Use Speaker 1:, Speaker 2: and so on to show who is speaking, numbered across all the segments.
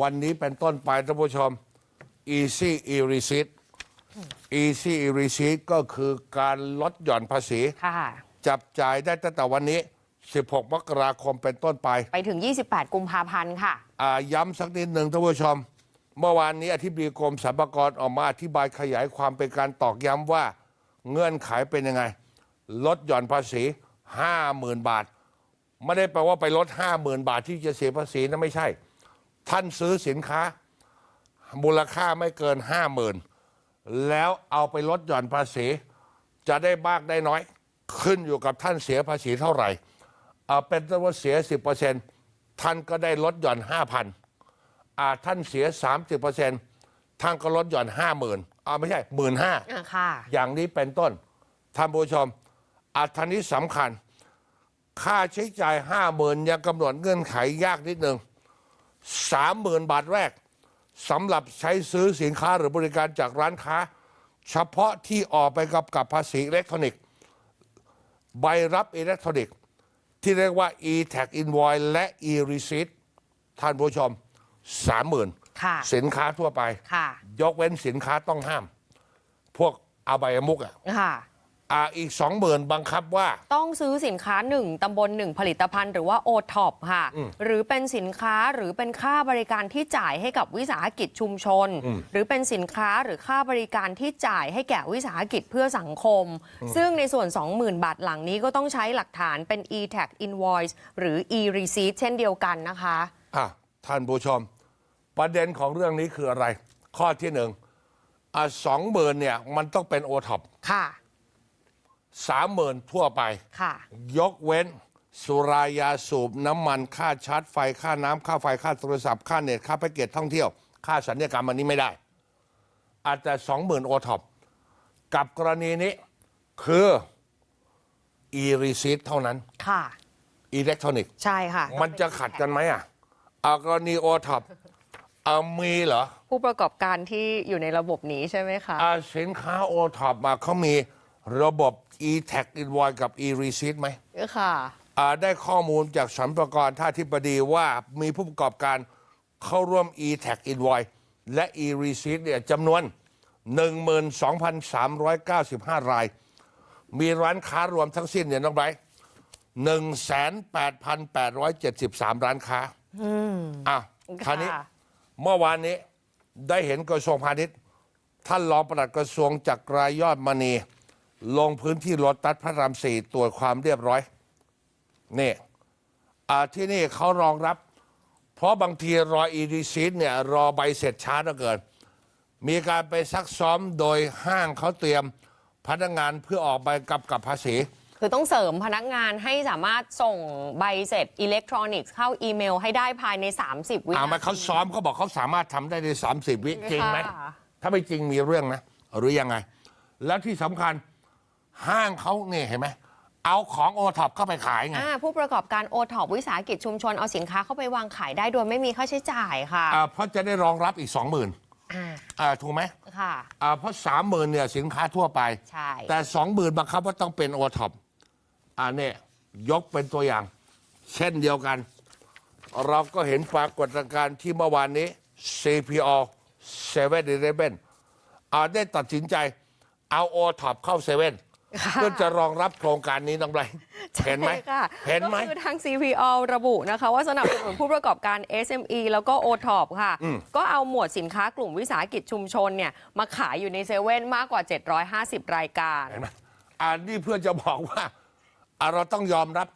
Speaker 1: วันนี้เป็นต้นไปท่านผู้ชม Easy e r e c e i p t Easy e r e c e i p t ก็คือการลดหย่อนภาษี
Speaker 2: ค่ะ
Speaker 1: จับจ่ายได้ตั้งแต่วันนี้ 16 มกราคมเป็นต้นไป
Speaker 2: ไปถึง 28 กุมภาพันธ์ค่ะ
Speaker 1: อ่าย้ำสักนิดหนึ่งท่านผู้ชม เมื่อวานนี้อธิบดีกรมสรรพากรออกมาอธิบายขยายความเป็นการตอกย้ำว่าเงื่อนไขเป็นยังไง ลดหย่อนภาษี 50,000 บาท ไม่ได้แปลว่าไปลด 50,000 บาทที่จะเสียภาษีนะไม่ใช่ ท่านซื้อสินค้า มูลค่าไม่เกิน50,000แล้วเอาไปลดหย่อนภาษี จะได้มากได้น้อย ขึ้นอยู่กับท่านเสียภาษีเท่าไหร่เอาเป็นต้นว่าเสีย 10%ท่านก็ได้ลดหย่อน 5,000อ่าท่านเสีย 30%ท่านก็ลดหย่อน 50,000อ่าไม่ใช่ 15,000
Speaker 2: อ่าค่ะ
Speaker 1: อย่างนี้เป็นต้นท่านผู้ชมอันนี้สำคัญ ค่าใช้จ่าย 50,000ยังกำหนดเงื่อนไขยากนิดหนึ่ง 30,000 บาทแรกสำหรับใช้ซื้อสินค้าหรือบริการจากร้านค้า เฉพาะที่ออกไปกับกับภาษีอิเล็กทรอนิกส์ ใบรับอิเล็กทรอนิกส์ ที่เรียกว่า e-tag invoice และ e-receipt ท่านผู้ชม30,000
Speaker 2: ค่ะ
Speaker 1: สินค้าทั่วไป
Speaker 2: ค่ะ
Speaker 1: ยกเว้นสินค้าต้องห้าม พวกอาบายมุกอะ
Speaker 2: ค่ะ
Speaker 1: อ่าอีกสองหมื่นบังคับว่า
Speaker 2: ต้องซื้อสินค้า 1 ตำบล 1 ผลิตภัณฑ์ หรือว่า o t o p ค่ะหรือเป็นสินค้าหรือเป็นค่าบริการที่จ่ายให้กับวิสาหกิจชุมชนหรือเป็นสินค้าหรือค่าบริการที่จ่ายให้แก่วิสาหกิจเพื่อสังคม ซึ่งในส่วน 20,000 บาทหลังนี้ก็ต้องใช้หลักฐานเป็น e-tag invoice หรือ e-receipt เช่นเดียวกันนะคะ
Speaker 1: อะท่านผู้ชม ประเด็นของเรื่องนี้คืออะไร ข้อที่หนึ่งอะสองหมื่นเนี่ยมันต้องเป็นโอท็อป
Speaker 2: ค่ะ
Speaker 1: สามหมื่นทั่วไป
Speaker 2: ค่ะ
Speaker 1: ยกเว้น สุรายาสูบน้ำมันค่าชาร์จไฟค่าน้ำค่าไฟค่าโทรศัพท์ค่าเน็ตค่าแพ็กเกจท่องเที่ยว ค่าสัญญกรรมอันนี้ไม่ได้ อาจจะสองหมื่นโอท็อปกับกรณีนี้คือ e receipt เท่านั้น
Speaker 2: ค่ะ
Speaker 1: อิเล็กทรอนิกส์
Speaker 2: ใช่ค่ะ
Speaker 1: มันจะขัดกันไหมอะอากรณีโอท็อปเอามีเหรอ
Speaker 2: ผู้ประกอบการที่อยู่ในระบบนี้ใช่ไหมคะ
Speaker 1: อาสินค้าโอท็อปมาเขามี ระบบ e-tag invoice กับ e-receipt ไหม
Speaker 2: ค่ะ
Speaker 1: อ่าได้ข้อมูลจากสัมภากระท่าธิบดีว่ามีผู้ประกอบการเข้าร่วม e-tag invoice และ e-receipt เนี่ยจำนวน 12,395 ราย มีร้านค้ารวมทั้งสิ้นเนี่ยน้องไบร์ท18,873 ร้านค้าอะคราวนี้
Speaker 2: ค่ะ
Speaker 1: เมื่อวานนี้ได้เห็นกระทรวงพาณิชย์ ท่านรองปลัดกระทรวงจักรายยอดมณี ลงพื้นที่รถตัดพระรามสี่ตรวจความเรียบร้อยนี่อ่าที่นี่เขารองรับ เพราะบางทีรออีดีซีเนี่ยรอใบเสร็จช้าเหลือเกิน มีการไปซักซ้อมโดยห้างเขาเตรียมพนักงานเพื่อออกใบกำกับภาษี
Speaker 2: คือต้องเสริมพนักงานให้สามารถส่งใบเสร็จอิเล็กทรอนิกส์เข้าอีเมลให้ได้ภายใน 30 วิ
Speaker 1: อ่า
Speaker 2: นา
Speaker 1: มา
Speaker 2: ที
Speaker 1: เขาซ้อมเขาบอกเขาสามารถทำได้ใน 30 วิจริงไหม
Speaker 2: ค่ะ
Speaker 1: ถ้าไม่จริงมีเรื่องนะหรือยังไง แล้วที่สำคัญ ห้างเขาเนี่ยเห็นไหมเอาของโอท็อปเข้าไปขายไง
Speaker 2: อ่าผู้ประกอบการโอท็อปวิสาหกิจชุมชน เอาสินค้าเข้าไปวางขายได้โดยไม่มีค่าใช้จ่ายค่ะ
Speaker 1: อ่าเพราะจะได้รองรับอีก 20,000
Speaker 2: อ่า
Speaker 1: อ่าถูกไหม
Speaker 2: ค่ะ
Speaker 1: อ่าเพราะ30,000เนี่ยสินค้าทั่วไป
Speaker 2: ใช่
Speaker 1: แต่20,000บังคับว่าต้องเป็นโอท็อปอ่าเนี่ยยกเป็นตัวอย่าง เช่นเดียวกัน เราก็เห็นปรากฏการณ์ที่เมื่อวานนี้ CPO 7 e เ e ่ e อ่าได้ตัดสินใจเอาโอท็อปเข้าเซเว่น
Speaker 2: ค่ะ
Speaker 1: เพื่อจะรองรับโครงการนี้น้องไรเห็นไหม
Speaker 2: ใช่ค่ะ
Speaker 1: เห็นไหม
Speaker 2: ก็คือทาง CPO ระบุนะคะ ว่าสนับสนุนผู้ประกอบการ SME แล้วก็ o t o p ค่ะ ก็เอาหมวดสินค้ากลุ่มวิสาหกิจชุมชนเนี่ยมาขายอยู่ในเซเว่นมากกว่า 750 รายการ
Speaker 1: เห็นไหมอันนี้เพื่อจะบอกว่าอะเราต้องยอมรับ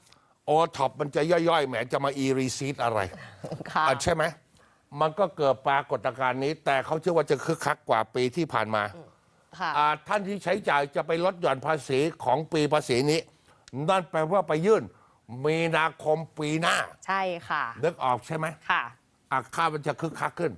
Speaker 1: โอท็อปมันจะย่อยๆแหมจะมาอีรีซีดอะไร
Speaker 2: ค่ะ
Speaker 1: อะใช่ไหมมันก็เกิดปรากฏการณ์นี้ แต่เขาเชื่อว่าจะคึกคักกว่าปีที่ผ่านมา
Speaker 2: ค่ะ
Speaker 1: อ่าท่านที่ใช้จ่ายจะไปลดหย่อนภาษีของปีภาษีนี้ นั่นแปลว่าไปยื่น มีนาคมปีหน้า
Speaker 2: ใช่ค่ะ
Speaker 1: นึกออกใช่ไหม
Speaker 2: ค่ะ
Speaker 1: อะค่ามันจะคึกคักขึ้น